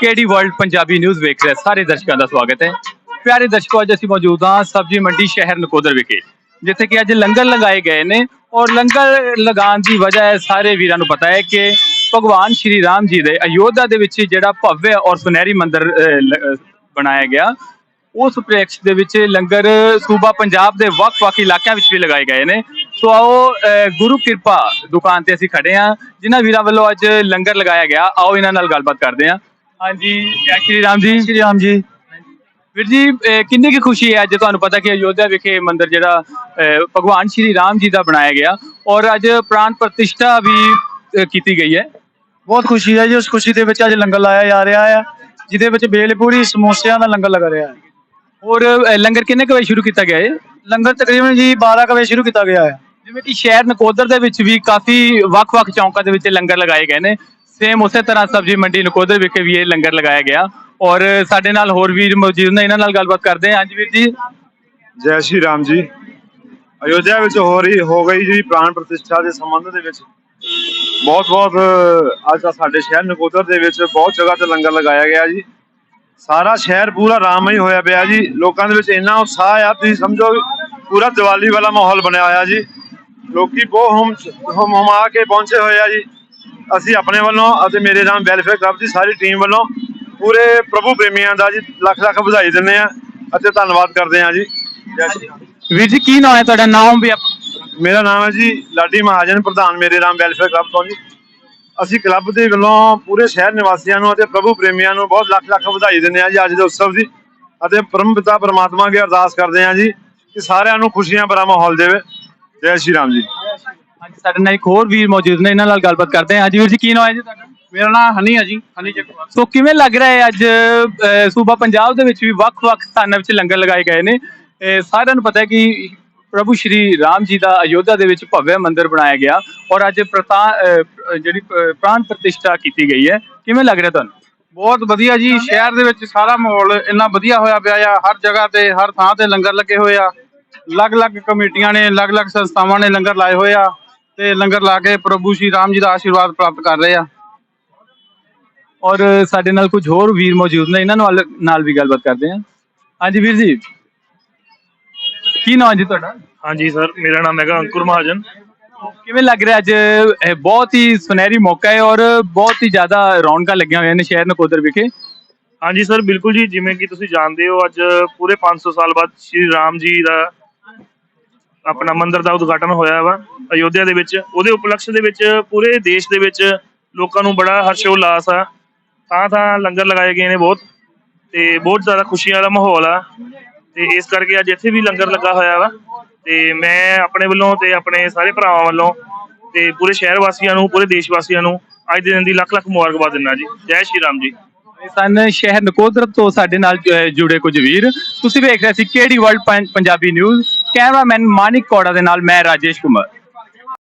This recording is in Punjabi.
ਕੇਡੀ ਵਰਲਡ ਪੰਜਾਬੀ ਨਿਊਜ਼ ਵੇਖ ਰਹੇ ਸਾਰੇ ਦਰਸ਼ਕਾਂ ਦਾ ਸਵਾਗਤ ਹੈ। ਪਿਆਰੇ ਦਰਸ਼ਕੋ ਅੱਜ ਅਸੀਂ ਮੌਜੂਦ ਹਾਂ ਸਬਜ਼ੀ ਮੰਡੀ ਸ਼ਹਿਰ ਨਕੋਦਰ ਵਿਖੇ ਜਿੱਥੇ ਕਿ ਅੱਜ ਲੰਗਰ ਲਗਾਏ ਗਏ ਨੇ ਔਰ ਲੰਗਰ ਲਗਾਉਣ ਦੀ ਵਜ੍ਹਾ ਹੈ ਸਾਰੇ ਵੀਰਾਂ ਨੂੰ ਪਤਾ ਹੈ ਕਿ ਭਗਵਾਨ ਸ਼੍ਰੀ ਰਾਮ ਜੀ ਦੇ ਅਯੋਧਿਆ ਦੇ ਵਿੱਚ ਜਿਹੜਾ ਭਵਯ ਔਰ ਸੁਨਹਿਰੀ ਮੰਦਿਰ ਬਣਾਇਆ ਗਿਆ। ਉਸ ਉਪਲੇਖ ਦੇ ਵਿੱਚ ਲੰਗਰ ਸੂਬਾ ਪੰਜਾਬ ਦੇ ਵੱਖ-ਵੱਖ ਇਲਾਕਿਆਂ ਵਿੱਚ ਵੀ ਲਗਾਏ ਗਏ ਨੇ। ਸੋ ਆਓ ਅਹ, ਗੁਰੂ ਕਿਰਪਾ ਦੁਕਾਨ ਤੇ ਅਸੀਂ ਖੜੇ ਹਾਂ ਜਿਨ੍ਹਾਂ ਵੀਰਾਂ ਵੱਲੋਂ ਅੱਜ ਲੰਗਰ ਲਗਾਇਆ ਗਿਆ। ਆਓ ਇਹਨਾਂ ਨਾਲ ਗੱਲਬਾਤ ਕਰਦੇ ਹਾਂ। ਹਾਂਜੀ ਜੈ ਸ਼੍ਰੀ ਰਾਮ ਜੀ। ਸ਼੍ਰੀ ਰਾਮ ਜੀ। ਵੀਰ ਜੀ ਕਿੰਨੀ ਕੁ ਖੁਸ਼ੀ ਹੈ ਅੱਜ ਤੁਹਾਨੂੰ ਪਤਾ ਕਿ ਅਯੋਧਿਆ ਵਿਖੇ ਮੰਦਿਰ ਜਿਹੜਾ ਅਹ, ਭਗਵਾਨ ਸ਼੍ਰੀ ਰਾਮ ਜੀ ਦਾ ਬਣਾਇਆ ਗਿਆ ਔਰ ਅੱਜ ਪ੍ਰਾਨ ਪ੍ਰਤਿਸ਼ਠਾ ਵੀ ਅਹ, ਕੀਤੀ ਗਈ ਹੈ। ਬਹੁਤ ਖੁਸ਼ੀ ਹੈ ਜੀ ਉਸ ਖੁਸ਼ੀ ਦੇ ਵਿੱਚ ਅੱਜ ਲੰਗਰ ਲਾਇਆ ਜਾ ਰਿਹਾ ਹੈ ਜਿਹਦੇ ਵਿੱਚ ਬੇਲਪੂਰੀ ਸਮੋਸਿਆਂ ਦਾ ਲੰਗਰ ਲੱਗ ਰਿਹਾ ਹੈ। ਔਰ ਅਹ, ਲੰਗਰ ਕਿੰਨੇ ਕੁ ਵਜੇ ਸ਼ੁਰੂ ਕੀਤਾ ਗਿਆ ਹੈ ਲੰਗਰ ਤਕਰੀਬਨ ਜੀ 12 ਕੁ ਵਜੇ ਸ਼ੁਰੂ ਕੀਤਾ ਗਿਆ ਹੈ। ਜਿਵੇਂ ਕਿ ਸ਼ਹਿਰ ਨਕੋਦਰ ਦੇ ਵਿੱਚ ਵੀ ਕਾਫੀ ਵੱਖ-ਵੱਖ ਚੌਂਕਾਂ ਦੇ ਵਿੱਚ ਲੰਗਰ ਲਗਾਏ ਗਏ ਨੇ। ਸੇਮ ਉਸੇ ਤਰ੍ਹਾਂ ਸਬਜ਼ੀ ਮੰਡੀ ਨਕੋਦਰ ਵਿਖੇ ਵੀ ਇਹ ਲੰਗਰ ਲਗਾਇਆ ਗਿਆ। ਔਰ ਸਾਡੇ ਨਾਲ ਹੋਰ ਵੀਰ ਮੌਜੂਦ ਨੇ, ਇਹਨਾਂ ਨਾਲ ਗੱਲਬਾਤ ਕਰਦੇ ਹਾਂ। ਹਾਂਜੀ ਵੀਰ ਜੀ। ਜੈ ਸ਼੍ਰੀ ਰਾਮ ਜੀ। ਅਯੋਧਿਆ ਵਿੱਚ ਹੋ ਰਹੀ, ਹੋ ਗਈ ਜੀ ਪ੍ਰਾਣ ਪ੍ਰਤਿਸ਼ਠਾ ਦੇ ਸੰਬੰਧ ਦੇ ਵਿੱਚ ਬਹੁਤ ਬਹੁਤ ਅੱਜ ਤਾਂ ਸਾਡੇ ਸ਼ਹਿਰ ਨਕੋਦਰ ਦੇ ਵਿੱਚ ਬਹੁਤ ਜਗ੍ਹਾ ਤੇ ਲੰਗਰ ਲਗਾਇਆ ਗਿਆ ਜੀ। ਸਾਰਾ ਸ਼ਹਿਰ ਪੂਰਾ ਰਾਮਮਈ ਹੋਇਆ ਪਿਆ ਜੀ। ਲੋਕਾਂ ਦੇ ਵਿੱਚ ਇੰਨਾ ਉਤਸ਼ਾਹ ਆ, ਤੁਸੀਂ ਸਮਝੋ ਪੂਰਾ ਦੀਵਾਲੀ ਵਾਲਾ ਮਾਹੌਲ ਬਣਿਆ ਹੋਇਆ ਜੀ। ਲੋਕੀ ਬਹੁਤ ਹਮ ਹਮ ਹਮਾ ਕੇ ਪਹੁੰਚੇ ਹੋਏ ਆ ਜੀ। ਅਸੀਂ ਆਪਣੇ ਵੱਲੋਂ ਅਤੇ ਮੇਰੇ ਨਾਮ ਵੈਲਫੇਅਰ ਕਲੱਬ ਦੀ ਸਾਰੀ ਟੀਮ ਵੱਲੋਂ ਪੂਰੇ ਪ੍ਰਭੂ ਪ੍ਰੇਮੀਆਂ ਦਾ ਜੀ ਲੱਖ ਲੱਖ ਵਧਾਈ ਦਿੰਦੇ ਆ ਅਤੇ ਧੰਨਵਾਦ ਕਰਦੇ ਆ ਜੀ। ਜੈ ਸ਼੍ਰੀ ਰਾਮ ਵੀਰ ਜੀ ਕੀ ਨਾਮ ਹੈ ਤੁਹਾਡਾ? ਨਾਮ ਵੀ ਮੇਰਾ ਨਾਮ ਹੈ ਜੀ ਲਾਡੀ ਮਹਾਜਨ ਪ੍ਰਧਾਨ ਮੇਰੇ ਨਾਮ ਵੈਲਫੇਅਰ ਕਲੱਬ ਤੋਂ ਜੀ। ਅਸੀਂ ਕਲੱਬ ਦੇ ਵੱਲੋਂ ਪੂਰੇ ਸ਼ਹਿਰ ਨਿਵਾਸੀਆਂ ਨੂੰ ਅਤੇ ਪ੍ਰਭੂ ਪ੍ਰੇਮੀਆਂ ਨੂੰ ਬਹੁਤ ਲੱਖ ਲੱਖ ਵਧਾਈ ਦਿੰਦੇ ਹਾਂ ਜੀ ਅੱਜ ਦੇ ਉਤਸਵ ਦੀ। ਅਤੇ ਪਰਮ ਪਿਤਾ ਪਰਮਾਤਮਾ ਅੱਗੇ ਅਰਦਾਸ ਕਰਦੇ ਹਾਂ ਜੀ ਕਿ ਸਾਰਿਆਂ ਨੂੰ ਖੁਸ਼ੀਆਂ ਭਰਾ ਮਾਹੌਲ ਦੇਵੇ। ਜੈ ਸ਼੍ਰੀ ਰਾਮ ਜੀ। ਹਾਂਜੀ ਸਾਡੇ ਨਾਲ ਇੱਕ ਹੋਰ ਵੀਰ ਮੌਜੂਦ ਨੇ ਇਹਨਾਂ ਨਾਲ ਗੱਲਬਾਤ ਕਰਦੇ ਹਾਂ। ਹਾਂਜੀ ਵੀਰ ਜੀ ਕੀ ਨਾਮ ਹੈ ਜੀ ਤੁਹਾਡਾ? ਮੇਰਾ ਨਾਮ ਹਨੀ ਹੈ ਜੀ ਹਨੀ ਚੱਕਵਾਲ। ਸੋ ਕਿਵੇਂ ਲੱਗ ਰਿਹਾ ਹੈ ਅੱਜ ਅਹ, ਸੂਬਾ ਪੰਜਾਬ ਦੇ ਵਿੱਚ ਵੀ ਵੱਖ-ਵੱਖ ਸਥਾਨਾਂ ਵਿੱਚ ਲੰਗਰ ਲਗਾਏ ਗਏ ਨੇ? ਇਹ ਸਾਰਿਆਂ ਨੂੰ ਪਤਾ ਹੈ ਕਿ ਪ੍ਰਭੂ ਸ਼੍ਰੀ ਰਾਮ ਜੀ ਦਾ ਅਯੋਧਿਆ ਦੇ ਵਿੱਚ ਭਵਯ ਮੰਦਿਰ ਬਣਾਇਆ ਗਿਆ ਔਰ ਅੱਜ ਪ੍ਰਤਾ ਅਹ, ਜਿਹੜੀ ਪ- ਪ੍ਰਾਣ ਪ੍ਰਤਿਸ਼ਠਾ ਕੀਤੀ ਗਈ ਹੈ। ਕਿਵੇਂ ਲੱਗ ਰਿਹਾ ਤੁਹਾਨੂੰ? ਬਹੁਤ ਵਧੀਆ ਜੀ ਸ਼ਹਿਰ ਦੇ ਵਿੱਚ ਸਾਰਾ ਮਾਹੌਲ ਇੰਨਾ ਵਧੀਆ ਹੋਇਆ ਪਿਆ ਆ ਹਰ ਜਗ੍ਹਾ ਤੇ ਹਰ ਥਾਂ ਤੇ ਲੰਗਰ ਲੱਗੇ ਹੋਏ ਆ। ਅਲੱਗ-ਅਲੱਗ ਕਮੇਟੀਆਂ ਨੇ ਅਲੱਗ-ਅਲੱਗ ਸੰਸਥਾਵਾਂ ਨੇ ਲੰਗਰ ਲਾਏ ਹੋਏ ਆ। ਤੇ ਲੰਗਰ ਲਾ ਕੇ ਪ੍ਰਭੂ ਸ਼੍ਰੀ ਰਾਮ ਜੀ ਦਾ ਆਸ਼ੀਰਵਾਦ ਪ੍ਰਾਪਤ ਕਰ ਰਹੇ ਆ। ਔਰ ਸਾਡੇ ਨਾਲ ਕੁਝ ਹੋਰ ਵੀਰ ਮੌਜੂਦ ਨੇ ਇਹਨਾਂ ਨਾਲ ਨਾਲ ਵੀ ਗੱਲਬਾਤ ਕਰਦੇ ਹਾਂ ਹਾਂਜੀ ਵੀਰ ਜੀ ਕੀ ਨਾਮ ਜੀ ਤੁਹਾਡਾ? ਹਾਂਜੀ ਸਰ ਮੇਰਾ ਨਾਮ ਹੈਗਾ ਅੰਕੁਰ ਮਹਾਜਨ। ਕਿਵੇਂ ਲੱਗ ਰਿਹਾ ਅੱਜ? ਇਹ ਬਹੁਤ ਹੀ ਸੁਨਹਿਰੀ ਮੌਕਾ ਹੈ ਔਰ ਬਹੁਤ ਹੀ ਜ਼ਿਆਦਾ ਰੌਣਕਾਂ ਲੱਗੀਆਂ ਹੋਈਆਂ ਨੇ ਸ਼ਹਿਰ ਨਕੋਦਰ ਵਿਖੇ। ਹਾਂਜੀ ਸਰ ਬਿਲਕੁਲ ਜੀ ਜਿਵੇਂ ਕਿ ਤੁਸੀਂ ਜਾਣਦੇ ਹੋ ਅੱਜ ਪੂਰੇ 500 ਸਾਲ ਬਾਅਦ ਸ਼੍ਰੀ ਰਾਮ ਜੀ ਦਾ ਆਪਣਾ ਮੰਦਿਰ ਦਾ ਉਦਘਾਟਨ ਹੋਇਆ ਵਾ, ਅਯੋਧਿਆ ਦੇ ਵਿੱਚ। ਉਹਦੇ ਉਪਲਕਸ਼ ਦੇ ਵਿੱਚ ਪੂਰੇ ਦੇਸ਼ ਦੇ ਵਿੱਚ ਲੋਕਾਂ ਨੂੰ ਬੜਾ ਹਰਸ਼ੋਲਾਸ ਆ। ਥਾਂ ਥਾਂ ਲੰਗਰ ਲਗਾਏ ਗਏ ਨੇ ਬਹੁਤ, ਤੇ ਬਹੁਤ ਜ਼ਿਆਦਾ ਖੁਸ਼ੀਆਂ ਵਾਲਾ ਮਾਹੌਲ ਆ। ਤੇ ਇਸ ਕਰਕੇ ਅੱਜ ਇੱਥੇ ਵੀ ਲੰਗਰ ਲੱਗਾ ਹੋਇਆ ਵਾ। ਤੇ ਮੈਂ ਆਪਣੇ ਵੱਲੋਂ ਤੇ ਆਪਣੇ ਸਾਰੇ ਭਰਾਵਾਂ ਵੱਲੋਂ ਤੇ ਪੂਰੇ ਸ਼ਹਿਰ ਵਾਸੀਆਂ ਨੂੰ, ਪੂਰੇ ਦੇਸ਼ ਵਾਸੀਆਂ ਨੂੰ ਅੱਜ ਦੇ ਦਿਨ ਦੀ ਲੱਖ ਲੱਖ ਮੁਬਾਰਕਬਾਦ ਦਿੰਦਾ ਜੀ। ਜੈ ਸ਼੍ਰੀ ਰਾਮ ਜੀ। ਸਨ। ਸ਼ਹਿਰ ਨਕੋਦਰ ਤੋਂ ਸਾਡੇ ਨਾਲ ਅਹ, ਜੁੜੇ ਕੁਝ ਵੀਰ। ਤੁਸੀਂ ਵੇਖ ਰਹੇ ਸੀ ਕਿਹੜੀ world Punjabi news cameraman Manik Kaura ਦੇ ਨਾਲ ਮੈਂ ਰਾਜੇਸ਼ ਕੁਮਾਰ।